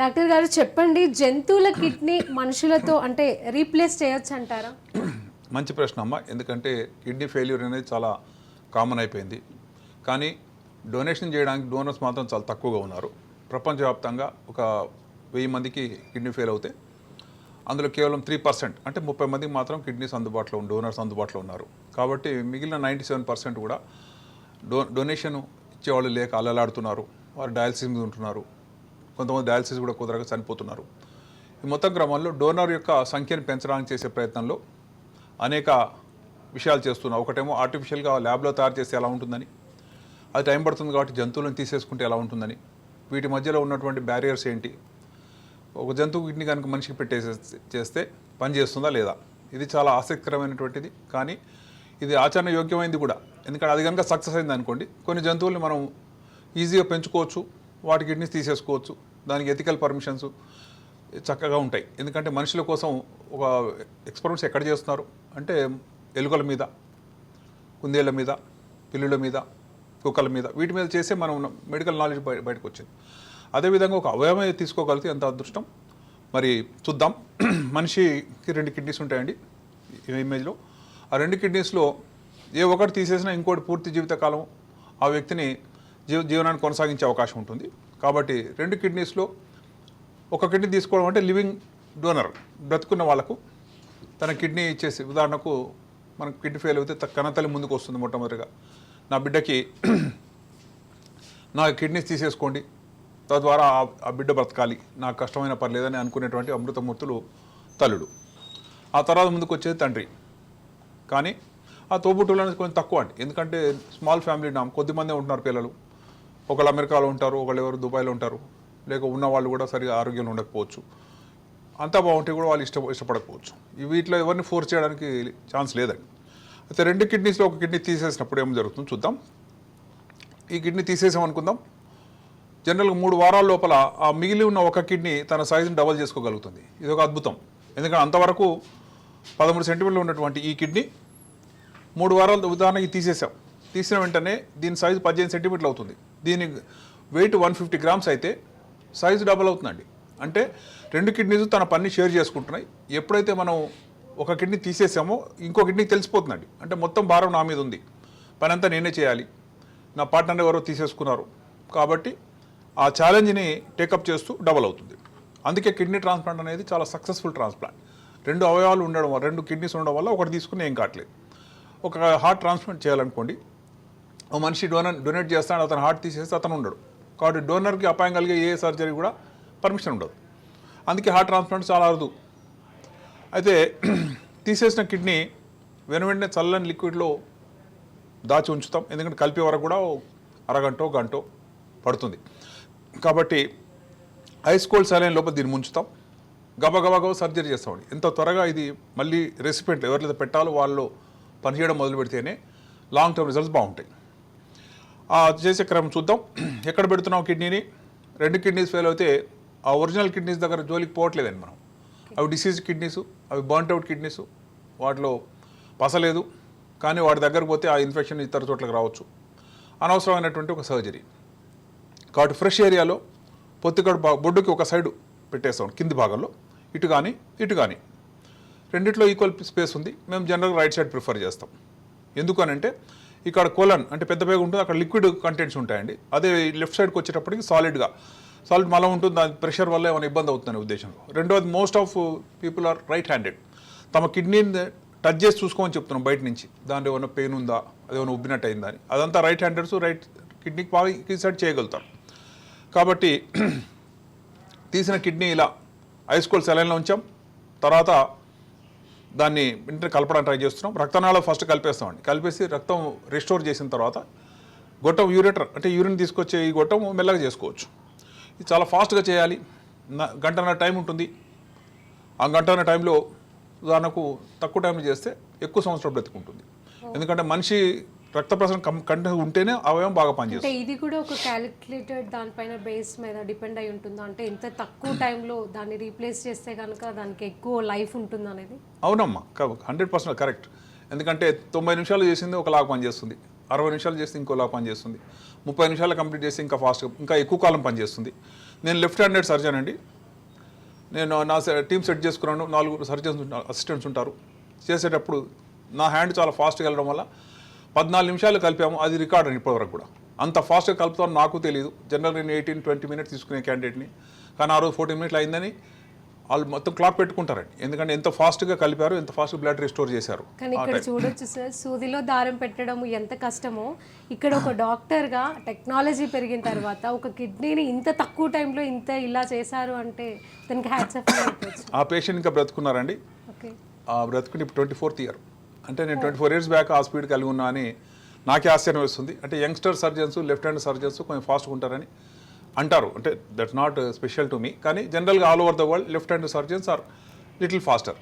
Doctor గారు చెప్పండి జంతువుల కిడ్నీ మనుషులతో అంటే రీప్లేస్ చేయొచ్చు అంటారా? మంచి ప్రశ్న అమ్మ. ఎందుకంటే కిడ్నీ ఫెయిల్యూర్ అనేది చాలా కామన్ అయిపోయింది. కానీ డొనేషన్ చేయడానికి డోనర్స్ మాత్రం చాలా తక్కువగా ఉన్నారు. ప్రపంచవ్యాప్తంగా ఒక వెయ్యి మందికి కిడ్నీ ఫెయిల్ అవుతే అందులో కేవలం త్రీ పర్సెంట్ అంటే ముప్పై మందికి మాత్రం కిడ్నీస్ అందుబాటులో డోనర్స్ అందుబాటులో ఉన్నారు. కాబట్టి మిగిలిన నైంటీ సెవెన్ పర్సెంట్ కూడా డో డొనేషన్ ఇచ్చేవాళ్ళు లేక అల్లలాడుతున్నారు వారు డయాలసిస్ మీద ఉంటున్నారు. కొంతమంది డయాలసిస్ కూడా కుదరక చనిపోతున్నారు. ఈ మొత్తం క్రమంలో డోనర్ యొక్క సంఖ్యను పెంచడానికి చేసే ప్రయత్నంలో అనేక విషయాలు చేస్తున్నాం ఒకటేమో ఆర్టిఫిషియల్గా ల్యాబ్లో తయారు చేస్తే ఎలా ఉంటుందని అది టైం పడుతుంది కాబట్టి జంతువులను తీసేసుకుంటే ఎలా ఉంటుందని వీటి మధ్యలో ఉన్నటువంటి బ్యారియర్స్ ఏంటి ఒక జంతువు కిడ్నీ కనుక మనిషికి పెట్టేసే చేస్తే పనిచేస్తుందా లేదా? ఇది చాలా ఆసక్తికరమైనటువంటిది. కానీ ఇది ఆచరణ యోగ్యమైంది కూడా. ఎందుకంటే అది కనుక సక్సెస్ అయింది అనుకోండి కొన్ని జంతువుల్ని మనం ఈజీగా పెంచుకోవచ్చు. వాటి కిడ్నీస్ తీసేసుకోవచ్చు. దానికి ఎథికల్ పర్మిషన్స్ చక్కగా ఉంటాయి. ఎందుకంటే మనుషుల కోసం ఒక ఎక్స్పెరిమెంట్స్ ఎక్కడ చేస్తున్నారు? అంటే ఎలుకల మీద కుందేళ్ళ మీద పిల్లుల మీద కుక్కల మీద. వీటి మీద చేసే మనం మెడికల్ నాలెడ్జ్ బయ బయటకు వచ్చింది అదేవిధంగా ఒక అవయవమే తీసుకోగలిగితే ఎంత అదృష్టం? మరి చూద్దాం. మనిషికి రెండు కిడ్నీస్ ఉంటాయండి ఇమేజ్లో. ఆ రెండు కిడ్నీస్లో ఏ ఒకటి తీసేసినా ఇంకోటి పూర్తి జీవితకాలం ఆ వ్యక్తిని జీవ జీవనాన్ని కొనసాగించే అవకాశం ఉంటుంది. కాబట్టి రెండు కిడ్నీస్లో ఒక కిడ్నీ తీసుకోవడం అంటే లివింగ్ డోనర్ బ్రతుకున్న వాళ్ళకు తన కిడ్నీ ఇచ్చేసి ఉదాహరణకు మనకు కిడ్నీ ఫెయిల్ అయితే కన్నతల్లి ముందుకు వస్తుంది మొట్టమొదటిగా. నా బిడ్డకి నా కిడ్నీస్ తీసేసుకోండి తద్వారా ఆ- బిడ్డ బ్రతకాలి నాకు కష్టమైన పర్లేదని అనుకునేటువంటి అమృతమూర్తులు తల్లుడు. ఆ తర్వాత ముందుకు వచ్చేది తండ్రి. కానీ ఆ తోబుట్టులు అనేది కొంచెం తక్కువ అండి. ఎందుకంటే స్మాల్ ఫ్యామిలీ నామ్ కొద్దిమందే ఉంటున్నారు పిల్లలు. ఒకళ్ళు అమెరికాలో ఉంటారు ఒకళ్ళు ఎవరు దుబాయ్లో ఉంటారు. లేక ఉన్న వాళ్ళు కూడా సరిగా ఆరోగ్యంలో ఉండకపోవచ్చు. అంతా బాగుంటే కూడా వాళ్ళు ఇష్ట ఇష్టపడకపోవచ్చు. వీటిలో ఎవరిని ఫోర్స్ చేయడానికి ఛాన్స్ లేదండి. అయితే రెండు కిడ్నీస్లో ఒక కిడ్నీ తీసేసినప్పుడు ఏం జరుగుతుందో చూద్దాం. ఈ కిడ్నీ తీసేసాం అనుకుందాం. జనరల్గా మూడు వారాల లోపల ఆ మిగిలి ఉన్న ఒక కిడ్నీ తన సైజుని డబల్ చేసుకోగలుగుతుంది. ఇది ఒక అద్భుతం. ఎందుకంటే అంతవరకు పదమూడు సెంటీమీటర్లు ఉన్నటువంటి ఈ కిడ్నీ మూడు వారాల ఉదాహరణకి తీసేసాం. తీసిన వెంటనే దీని సైజు పద్దెనిమిది సెంటీమీటర్లు అవుతుంది. దీని వెయిట్ వన్ ఫిఫ్టీ గ్రామ్స్ అయితే సైజు డబల్ అవుతుందండి. అంటే రెండు కిడ్నీస్ తన పని షేర్ చేసుకుంటున్నాయి. ఎప్పుడైతే మనం ఒక కిడ్నీ తీసేసామో ఇంకో కిడ్నీకి తెలిసిపోతుందండి. అంటే మొత్తం భారం నా మీద ఉంది. పని అంతా నేనే చేయాలి. నా పార్ట్నర్ ఎవరో తీసేసుకున్నారు. కాబట్టి ఆ ఛాలెంజ్ని టేకప్ చేస్తూ డబల్ అవుతుంది. అందుకే కిడ్నీ ట్రాన్స్ప్లాంట్ అనేది చాలా సక్సెస్ఫుల్ ట్రాన్స్ప్లాంట్ రెండు అవయవాలు ఉండడం వల్ల రెండు కిడ్నీస్ ఉండడం వల్ల ఒకటి తీసుకుని ఏం కావట్లేదు. ఒక హార్ట్ ట్రాన్స్ప్లాంట్ చేయాలనుకోండి ఓ మనిషి డోనర్ డొనేట్ చేస్తాడు అతను హార్ట్ తీసేస్తే అతను ఉండడు. కాబట్టి డోనర్కి అపాయం కలిగే ఏ సర్జరీ కూడా పర్మిషన్ ఉండదు. అందుకే హార్ట్ ట్రాన్స్ప్లాంట్ చాలా అరుదు. అయితే తీసేసిన కిడ్నీ వెను వెంటనే చల్లని లిక్విడ్లో దాచి ఉంచుతాం. ఎందుకంటే కలిపే వరకు కూడా అరగంటో గంటో పడుతుంది. కాబట్టి ఐస్ కోల్డ్ సలైన్ లోపల దీన్ని ముంచుతాం. గబగబగబ సర్జరీ చేస్తామండి. ఎంత త్వరగా ఇది మళ్ళీ రెసిపెంట్ ఎవరితో పెట్టాలో వాళ్ళు పనిచేయడం మొదలు పెడితేనే లాంగ్ టర్మ్ రిజల్ట్స్ బాగుంటాయి. చేసే క్రమం చూద్దాం. ఎక్కడ పెడుతున్నాం కిడ్నీని? రెండు కిడ్నీస్ ఫెయిల్ అయితే ఆ ఒరిజినల్ కిడ్నీస్ దగ్గర జోలికి పోవట్లేదండి మనం. అవి డిసీజ్ కిడ్నీస్ అవి బర్న్ట్ అవుట్ కిడ్నీస్ వాటిలో పసలేదు. కానీ వాటి దగ్గరకు పోతే ఆ ఇన్ఫెక్షన్ ఇతర చోట్లకి రావచ్చు. అనవసరమైనటువంటి ఒక సర్జరీ కాబట్టి ఫ్రెష్ ఏరియాలో పొత్తికడు బా బొడ్డుకి ఒక సైడు పెట్టేస్తాం కింది భాగంలో. ఇటు కానీ ఇటు కానీ రెండిట్లో ఈక్వల్ స్పేస్ ఉంది. మేము జనరల్గా రైట్ సైడ్ ప్రిఫర్ చేస్తాం. ఎందుకనంటే ఇక్కడ కోలన్ అంటే పెద్ద పేగ ఉంటుంది అక్కడ లిక్విడ్ కంటెంట్స్ ఉంటాయండి. అదే లెఫ్ట్ సైడ్కి వచ్చేటప్పటికి సాలిడ్గా సాలిడ్ మలం ఉంటుంది దాని ప్రెషర్ వల్ల ఏమైనా ఇబ్బంది అవుతుందనే ఉద్దేశంలో. రెండోది most of people are right handed తమ కిడ్నీని టచ్ చేసి చూసుకోమని చెప్తున్నాం బయట నుంచి. దాంట్లో ఏమైనా పెయిన్ ఉందా అదేమైనా ఉబ్బినట్టు అయిందా అని. అదంతా రైట్ హ్యాండెడ్స్ రైట్ కిడ్నీకి బాగా ఇన్సర్ట్ చేయగలుగుతారు. కాబట్టి తీసిన కిడ్నీ ఇలా ఐస్కూల్ సెలైన్లో ఉంచాం. తర్వాత దాన్ని ఇంటర్ కలపడానికి ట్రై చేస్తున్నాం. రక్తనాళం ఫస్ట్ కలిపేస్తామండి. కలిపేసి రక్తం రిస్టోర్ చేసిన తర్వాత గొట్టం యూరేటర్ అంటే యూరిన్ తీసుకొచ్చే ఈ గొట్టం మెల్లగా చేసుకోవచ్చు. ఇది చాలా ఫాస్ట్గా చేయాలి. నా- గంటన్నర టైం ఉంటుంది. ఆ గంటన్నర టైంలో ఉదాహరణకు తక్కువ టైంలో చేస్తే ఎక్కువ సంవత్సరం బ్రతికుంటుంది. ఎందుకంటే మనిషి రక్త ప్రసరణ కంటే ఉంటేనే అవయవం బాగా పనిచేస్తుంది. ఇది కూడా ఒక క్యాలిక్యులేటెడ్ దానిపైన బేస్ మీద డిపెండ్ అయి ఉంటుందా? అంటే ఎంత తక్కువ టైంలో దాన్ని రీప్లేస్ చేస్తే కనుక దానికి ఎక్కువ లైఫ్ ఉంటుంది అనేది? అవునమ్మా హండ్రెడ్ పర్సెంట్ కరెక్ట్ ఎందుకంటే తొంభై నిమిషాలు చేసింది ఒకలాగా పనిచేస్తుంది. అరవై నిమిషాలు చేస్తే ఇంకోలాగా పనిచేస్తుంది. ముప్పై నిమిషాలు కంప్లీట్ చేస్తే ఇంకా ఫాస్ట్గా ఇంకా ఎక్కువ కాలం పనిచేస్తుంది. నేను లెఫ్ట్ హ్యాండెడ్ సర్జన్ అండి. నేను నా టీం సెట్ చేసుకున్నాను. నాలుగు సర్జన్స్ అసిస్టెంట్స్ ఉంటారు. చేసేటప్పుడు నా హ్యాండ్ చాలా ఫాస్ట్గా వెళ్ళడం వల్ల పద్నాలుగు నిమిషాలు కలిపాము అది రికార్డ్ అని ఇప్పటివరకు కూడా. అంత ఫాస్ట్గా కలుపుతాను నాకు తెలియదు జనరల్ నేను ఎయిటీన్ ట్వంటీ మినిట్స్ తీసుకునే క్యాండిడేట్ని కానీ ఆ రోజు ఫోర్టీన్ మినిట్లు అయిందని వాళ్ళు మొత్తం క్లాక్ పెట్టుకుంటారండి. ఎందుకంటే ఎంత ఫాస్ట్గా కలిపారు ఎంత ఫాస్ట్ బ్లడ్ రిస్టోర్ చేశారు కానీ ఇక్కడ చూడొచ్చు సార్ సూదిలో దారం పెట్టడం ఎంత కష్టమో ఇక్కడ ఒక డాక్టర్గా టెక్నాలజీ పెరిగిన తర్వాత ఒక కిడ్నీని ఇంత తక్కువ టైంలో ఇంత ఇలా చేశారు అంటే దానికి హ్యాట్స్ ఆ పేషెంట్ ఇంకా బ్రతుకున్నారండి. బ్రతుకుని ఇప్పుడు ట్వంటీ ఫోర్త్ ఇయర్ అంటే నేను ట్వంటీ ఫోర్ ఇయర్స్ బ్యాక్ ఆ స్పీడ్ కలిగి ఉన్నా అని నాకే ఆశ్చర్యం వేస్తుంది. అంటే youngster surgeons left hand surgeons కొంచెం ఫాస్ట్గా ఉంటారని అంటారు. అంటే that's not special to me. కానీ జనరల్గా all over the world left hand surgeons are little faster.